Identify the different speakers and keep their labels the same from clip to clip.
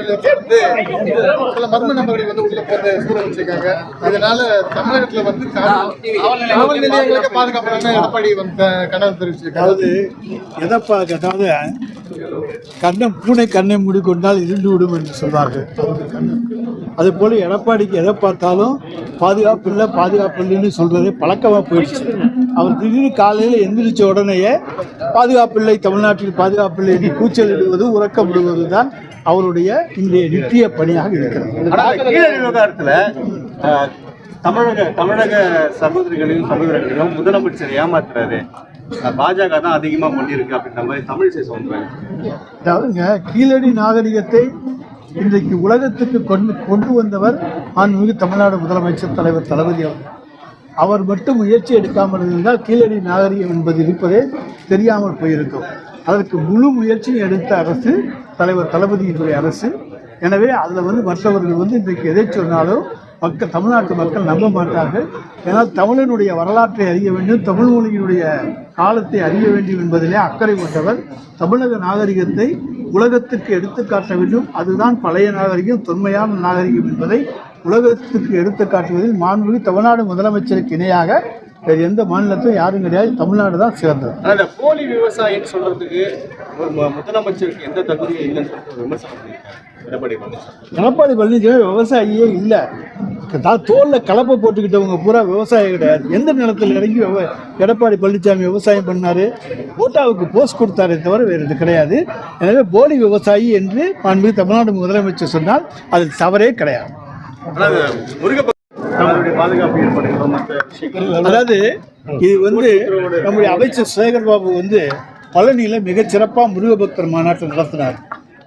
Speaker 1: நிலையத்துல வந்து சில மர்ம நபர்கள் வந்து உள்ள போற சூழல் வச்சிருக்காங்க. வந்து காவல் நிலையங்களுக்கு பாதுகாப்பான எடப்பாடி வந்து கண்டனம்
Speaker 2: அதாவது எதை அதாவது கண்ணம் பூனை கண்ணை மூடிக்கொண்டால் இருந்து விடும் என்று சொல்வார்கள். அது போல எடப்பாடிக்கு எதை பார்த்தாலும் பாதுகாப்பு இல்லை பாதுகாப்பு இல்லைன்னு சொல்றதே பழக்கமாக போயிடுச்சு. அவர் திடீர்னு காலையில் எந்திரிச்ச உடனேயே பாதுகாப்பு இல்லை தமிழ்நாட்டில் பாதுகாப்பு இல்லை என்று கூச்சல் இடுவது உறக்கம் விடுவது தான் அவருடைய இன்றைய நித்திய பணியாக இருக்கிறது.
Speaker 3: தமிழக தமிழக சகோதரிகளையும் சகோதரர்களையும் முதலமைச்சர் ஏமாத்துறாரு. பாஜக தான் அதிகமா பண்ணியிருக்கு அப்படின்ற மாதிரி சொல்றாங்க
Speaker 2: அதாவதுங்க கீழடி நாகரிகத்தை இன்றைக்கு உலகத்துக்கு கொண்டு கொண்டு வந்தவர் மாண்புமிகு தமிழ்நாடு முதலமைச்சர் தலைவர் தளபதி அவர் அவர் மட்டும் முயற்சி எடுக்காமல் இருந்தால் கீழடி நாகரிகம் என்பது இருப்பதே தெரியாமல் போயிருக்கும். அதற்கு முழு முயற்சியும் எடுத்த அரசு தலைவர் தளபதியினுடைய அரசு. எனவே அதில் வந்து மற்றவர்கள் வந்து இன்றைக்கு எதை சொன்னாலும் மக்கள் தமிழ்நாட்டு மக்கள் நம்ப மாட்டார்கள். ஏன்னால் தமிழனுடைய வரலாற்றை அறிய வேண்டும் தமிழ் மொழியினுடைய காலத்தை அறிய வேண்டும் என்பதிலே அக்கறை கொண்டவர். தமிழக நாகரிகத்தை உலகத்துக்கு எடுத்துக்காட்ட வேண்டும். அதுதான் பழைய நாகரிகம் தொன்மையான நாகரிகம் என்பதை உலகத்துக்கு எடுத்துக்காட்டுவதில் மாண்புமிகு தமிழ்நாடு முதலமைச்சருக்கு இணையாக வேறு எந்த மாநிலத்திலும் யாரும் கிடையாது. தமிழ்நாடு தான் சிறந்தது.
Speaker 3: இந்த போலி விவசாயின்னு சொல்றதுக்கு முதலமைச்சருக்கு எந்த தகுதியும் இல்லைன்னு விமர்சனம் எடப்பாடி பழனிசாமி.
Speaker 2: எடப்பாடி பழனிசாமி விவசாயியே இல்லை. தான் தோலில் கலப்பை போட்டுக்கிட்டவங்க பூரா விவசாயி கிடையாது. எந்த நிலத்தில் இறங்கி எடப்பாடி பழனிசாமி விவசாயம் பண்ணாரு? ஓட்டாவுக்கு போஸ்ட் கொடுத்தாரே தவிர வேறு இது கிடையாது. எனவே போலி விவசாயி என்று மாண்புமிகு தமிழ்நாடு முதலமைச்சர் சொன்னால் அது தவறே கிடையாது. அதாவது இது வந்து நம்முடைய அமைச்சர் சேகர் பாபு வந்து பழனியில் மிகச்சிறப்பாக முருகபக்தர் மாநாட்டை நடத்தினார்.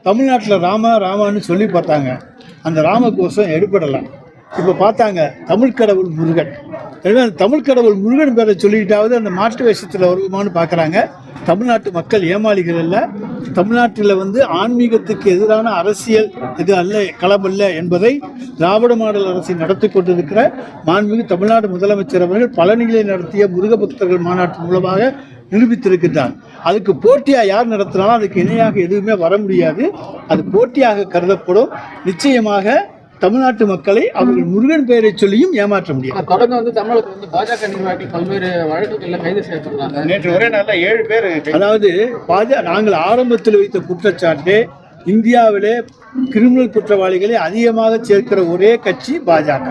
Speaker 2: தமிழ்நாட்டில் ராமா ராமான்னு சொல்லி பார்த்தாங்க. அந்த ராமகோஷம் எடுபடலை இப்போ பார்த்தாங்க தமிழ் கடவுள் முருகன். எனவே அந்த தமிழ் கடவுள் முருகன் பேரை சொல்லிக்கிட்டாவது அந்த மாற்று வேஷத்தில் வருமானு பார்க்குறாங்க தமிழ்நாட்டு மக்கள் ஏமாளிகள் அல்ல. தமிழ்நாட்டில் வந்து ஆன்மீகத்துக்கு எதிரான அரசியல் இது அல்ல களமல்ல என்பதை திராவிட மாடல் அரசை நடத்தி கொண்டிருக்கிற மாண்புமிகு தமிழ்நாடு முதலமைச்சர் அவர்கள் பழனிகளை நடத்திய முருக பக்தர்கள் மாநாட்டு மூலமாக நிரூபித்திருக்கின்றார். அதுக்கு போட்டியாக யார் நடத்தினாலும் அதுக்கு இணையாக எதுவுமே வர முடியாது. அது போட்டியாக கருதப்படும். நிச்சயமாக தமிழ்நாட்டு மக்களை அவர்கள் முருகன் பெயரை சொல்லியும் ஏமாற்ற முடியாது.
Speaker 4: தொடர்ந்து வந்து தமிழகத்தில் வந்து பாஜக நிர்வாகிகள் பல்வேறு வழக்குகளில் கைது செய்யப்படுறாங்க
Speaker 3: நேற்று ஒரே நாள்ல ஏழு பேர்
Speaker 2: அதாவது பாஜ நாங்கள் ஆரம்பத்தில் வைத்த குற்றச்சாட்டு இந்தியாவிலே கிரிமினல் குற்றவாளிகளை அதிகமாக சேர்க்கிற ஒரே கட்சி பாஜக.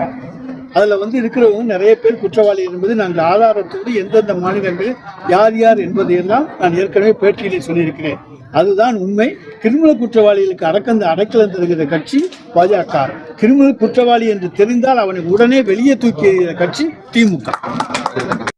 Speaker 2: அதில் வந்து இருக்கிறவங்க நிறைய பேர் குற்றவாளி என்பது நாங்கள் ஆதாரத்தோடு எந்தெந்த மாநிலங்களில் யார் யார் என்பதையெல்லாம் நான் ஏற்கனவே பேட்டியிலே சொல்லியிருக்கிறேன். அதுதான் உண்மை. கிரிமினல் குற்றவாளிகளுக்கு அடக்கந்த அடைக்கலம் தருகிற கட்சி பாஜக. கிரிமினல் குற்றவாளி என்று தெரிந்தால் அவனை உடனே வெளியே தூக்கி எறிகிற கட்சி திமுக.